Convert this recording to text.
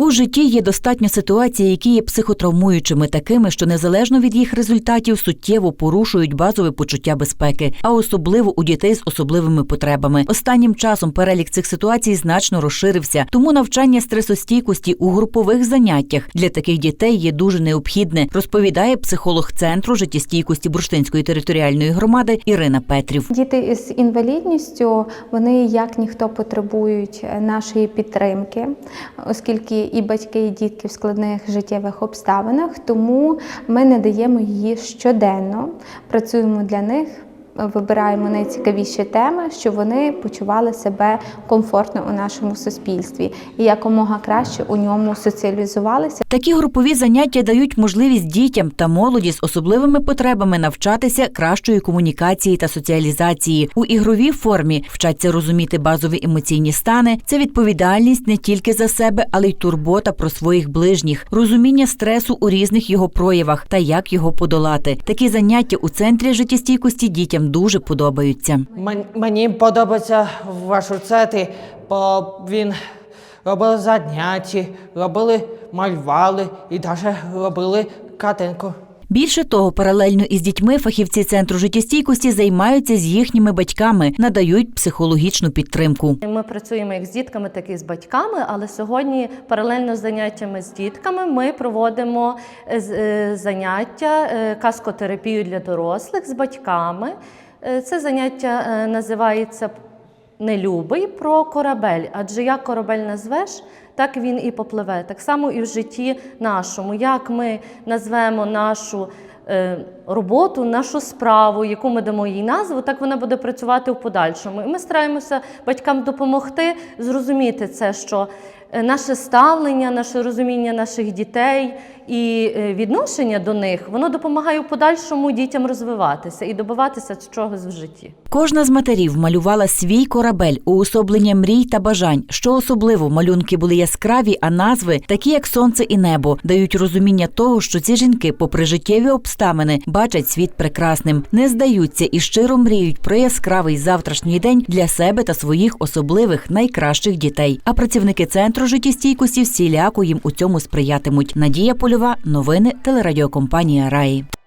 У житті є достатньо ситуацій, які є психотравмуючими, такими, що незалежно від їх результатів суттєво порушують базове почуття безпеки, а особливо у дітей з особливими потребами. Останнім часом перелік цих ситуацій значно розширився, тому навчання стресостійкості у групових заняттях для таких дітей є дуже необхідне, розповідає психолог центру життєстійкості Бурштинської територіальної громади Ірина Петрів. Діти з інвалідністю вони як ніхто потребують нашої підтримки, оскільки і батьки, і дітки в складних життєвих обставинах, тому ми надаємо її щоденно, працюємо для них. Вибираємо найцікавіші теми, щоб вони почували себе комфортно у нашому суспільстві і якомога краще у ньому соціалізувалися. Такі групові заняття дають можливість дітям та молоді з особливими потребами навчатися кращої комунікації та соціалізації у ігровій формі, вчаться розуміти базові емоційні стани. Це відповідальність не тільки за себе, але й турбота про своїх ближніх, розуміння стресу у різних його проявах та як його подолати. Такі заняття у центрі життєстійкості дітям дуже подобаються. Мені подобається ваш цети, бо він робили заняття, робили малювали і навіть робили картинку. Більше того, паралельно із дітьми фахівці центру життєстійкості займаються з їхніми батьками, надають психологічну підтримку. Ми працюємо як з дітками, так і з батьками, але сьогодні паралельно з заняттями з дітками ми проводимо е, е, заняття е, каскотерапію для дорослих з батьками. Це заняття називається Нелюбий про корабель, адже як корабель назвеш, так він і попливе. Так само і в житті нашому. Як ми назвемо нашу е, роботу, нашу справу, яку ми дамо їй назву, так вона буде працювати в подальшому. І ми стараємося батькам допомогти зрозуміти це, що е, наше ставлення, наше розуміння наших дітей і е, відношення до них, воно допомагає в подальшому дітям розвиватися і добиватися чогось в житті. Кожна з матерів малювала свій корабель уособлення мрій та бажань. Що особливо, малюнки були яскраві, а назви, такі як сонце і небо, дають розуміння того, що ці жінки, попри життєві обставини, бачать світ прекрасним, не здаються і щиро мріють про яскравий завтрашній день для себе та своїх особливих найкращих дітей. А працівники центру життєстійкості всіляко їм у цьому сприятимуть. Надія Польова, новини телерадіокомпанія Раї.